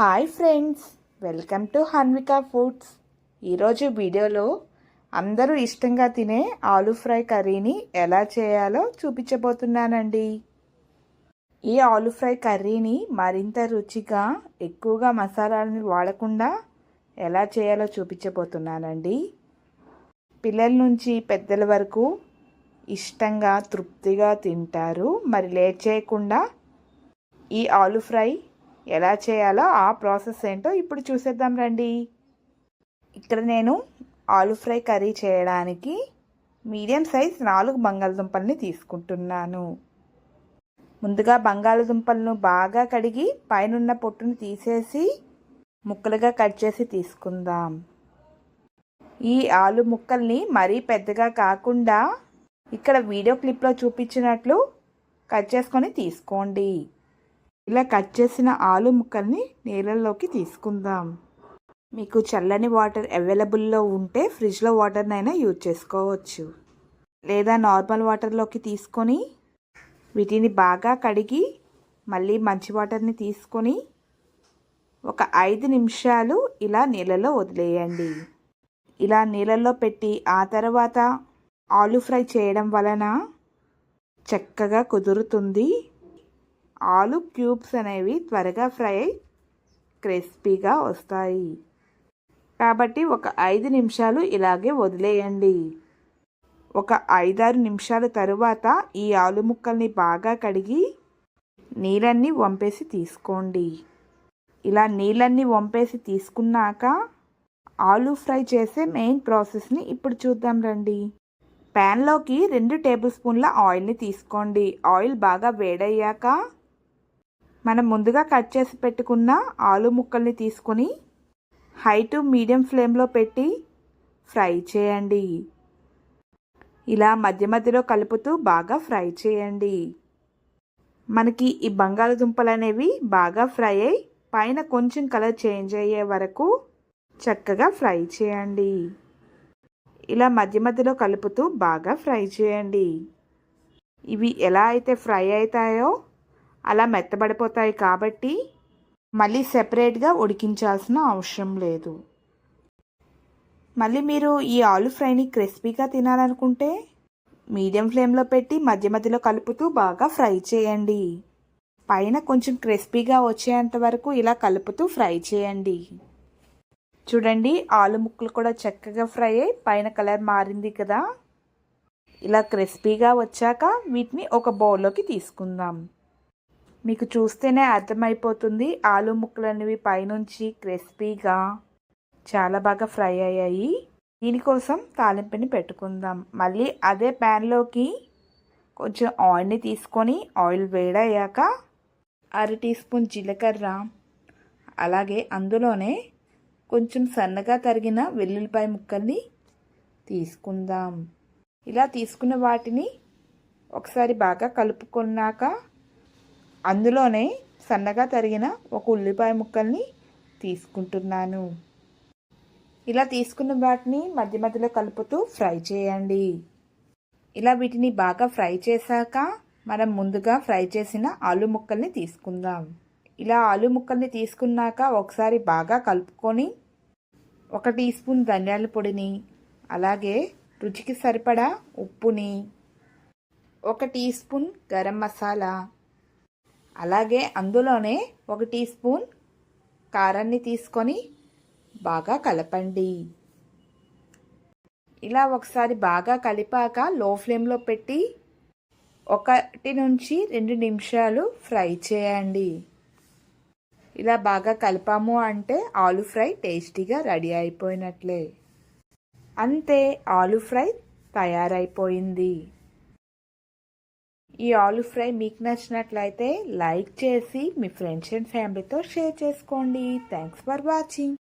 Hi friends welcome to Hanvika foods. ఈరోజు వీడియోలో అందరూ ఇష్టంగా తినే ఆలు ఫ్రై కర్రీని ఎలా చేయాలో చూపించబోతున్నానండి. ఈ ఆలు ఫ్రై కర్రీని మరింత రుచిగా ఎక్కువగా మసాలాలను వాడకుండా ఎలా చేయాలో చూపించబోతున్నానండి. పిల్లల నుంచి పెద్దల వరకు ఇష్టంగా తృప్తిగా తింటారు. మరి లేట్ చేయకుండా ఈ ఆలు ఫ్రై ఎలా చేయాలో ఆ ప్రాసెస్ ఏంటో ఇప్పుడు చూసేద్దాం రండి. ఇక్కడ నేను ఆలు ఫ్రై కర్రీ చేయడానికి మీడియం సైజ్ నాలుగు బంగాళదుంపల్ని తీసుకుంటున్నాను. ముందుగా బంగాళదుంపలను బాగా కడిగి పైనున్న పొట్టును తీసేసి ముక్కలుగా కట్ చేసి తీసుకుందాం. ఈ ఆలు ముక్కల్ని మరీ పెద్దగా కాకుండా ఇక్కడ వీడియో క్లిప్లో చూపించినట్లు కట్ చేసుకొని తీసుకోండి. ఇలా కట్ చేసిన ఆలు ముక్కల్ని నీళ్ళల్లోకి తీసుకుందాం. మీకు చల్లని వాటర్ అవైలబుల్లో ఉంటే ఫ్రిడ్జ్లో వాటర్నైనా యూజ్ చేసుకోవచ్చు. లేదా నార్మల్ వాటర్లోకి తీసుకొని వీటిని బాగా కడిగి మళ్ళీ మంచి వాటర్ని తీసుకొని ఒక ఐదు నిమిషాలు ఇలా నీళ్ళలో వదిలేయండి. ఇలా నీళ్ళల్లో పెట్టి ఆ తర్వాత ఆలు ఫ్రై చేయడం వలన చక్కగా కుదురుతుంది. ఆలు క్యూబ్స్ అనేవి త్వరగా ఫ్రై అయి క్రిస్పీగా వస్తాయి. కాబట్టి ఒక ఐదు నిమిషాలు ఇలాగే వదిలేయండి. ఒక ఐదారు నిమిషాల తరువాత ఈ ఆలు ముక్కల్ని బాగా కడిగి నీళ్ళన్నీ వంపేసి తీసుకోండి. ఇలా నీళ్ళన్నీ వంపేసి తీసుకున్నాక ఆలు ఫ్రై చేసే మెయిన్ ప్రాసెస్ని ఇప్పుడు చూద్దాం రండి. ప్యాన్లోకి రెండు టేబుల్ స్పూన్ల ఆయిల్ని తీసుకోండి. ఆయిల్ బాగా వేడయ్యాక మనం ముందుగా కట్ చేసి పెట్టుకున్న ఆలు ముక్కల్ని తీసుకొని హై టు మీడియం ఫ్లేమ్లో పెట్టి ఫ్రై చేయండి. ఇలా మధ్య మధ్యలో కలుపుతూ బాగా ఫ్రై చేయండి. మనకి ఈ బంగాళదుంపలు అనేవి బాగా ఫ్రై అయి పైన కొంచెం కలర్ చేంజ్ అయ్యే వరకు చక్కగా ఫ్రై చేయండి. ఇలా మధ్య మధ్యలో కలుపుతూ బాగా ఫ్రై చేయండి. ఇవి ఎలా అయితే ఫ్రై అవుతాయో అలా మెత్తబడిపోతాయి కాబట్టి మళ్ళీ సెపరేట్గా ఉడికించాల్సిన అవసరం లేదు. మళ్ళీ మీరు ఈ ఆలు ఫ్రైని క్రిస్పీగా తినాలనుకుంటే మీడియం ఫ్లేమ్లో పెట్టి మధ్య మధ్యలో కలుపుతూ బాగా ఫ్రై చేయండి. పైన కొంచెం క్రిస్పీగా వచ్చేంత వరకు ఇలా కలుపుతూ ఫ్రై చేయండి. చూడండి ఆలు ముక్కలు కూడా చక్కగా ఫ్రై అయ్యి పైన కలర్ మారింది కదా. ఇలా క్రిస్పీగా వచ్చాక వీటిని ఒక బౌల్లోకి తీసుకుందాం. మీకు చూస్తేనే అర్థమైపోతుంది. ఆలు ముక్కలు అనేవి పైనుంచి క్రిస్పీగా చాలా బాగా ఫ్రై అయ్యాయి. దీనికోసం తాలింపుని పెట్టుకుందాం. మళ్ళీ అదే ప్యాన్లోకి కొంచెం ఆయిల్ని తీసుకొని ఆయిల్ వేడయ్యాక అర టీ స్పూన్ జీలకర్ర అలాగే అందులోనే కొంచెం సన్నగా తరిగిన వెల్లుల్లిపాయ ముక్కల్ని తీసుకుందాం. ఇలా తీసుకున్న వాటిని ఒకసారి బాగా కలుపుకున్నాక అందులోనే సన్నగా తరిగిన ఒక ఉల్లిపాయ ముక్కల్ని తీసుకుంటున్నాను. ఇలా తీసుకున్న వాటిని మధ్య మధ్యలో కలుపుతూ ఫ్రై చేయండి. ఇలా వీటిని బాగా ఫ్రై చేశాక మనం ముందుగా ఫ్రై చేసిన ఆలు ముక్కల్ని తీసుకుందాం. ఇలా ఆలు ముక్కల్ని తీసుకున్నాక ఒకసారి బాగా కలుపుకొని ఒక టీ స్పూన్ ధనియాల పొడిని అలాగే రుచికి సరిపడా ఉప్పుని ఒక టీ స్పూన్ గరం మసాలా అలాగే అందులోనే ఒక టీ స్పూన్ కారాన్ని తీసుకొని బాగా కలపండి. ఇలా ఒకసారి బాగా కలిపాక లో ఫ్లేమ్లో పెట్టి ఒకటి నుంచి రెండు నిమిషాలు ఫ్రై చేయండి. ఇలా బాగా కలిపాము అంటే ఆలు ఫ్రై టేస్టీగా రెడీ అయిపోయినట్లే. అంతే ఆలు ఫ్రై తయారైపోయింది. ఈ ఆలు ఫ్రై మీకు నచ్చినట్లయితే లైక్ చేసి మీ ఫ్రెండ్స్ అండ్ ఫ్యామిలీతో షేర్ చేసుకోండి. Thanks for watching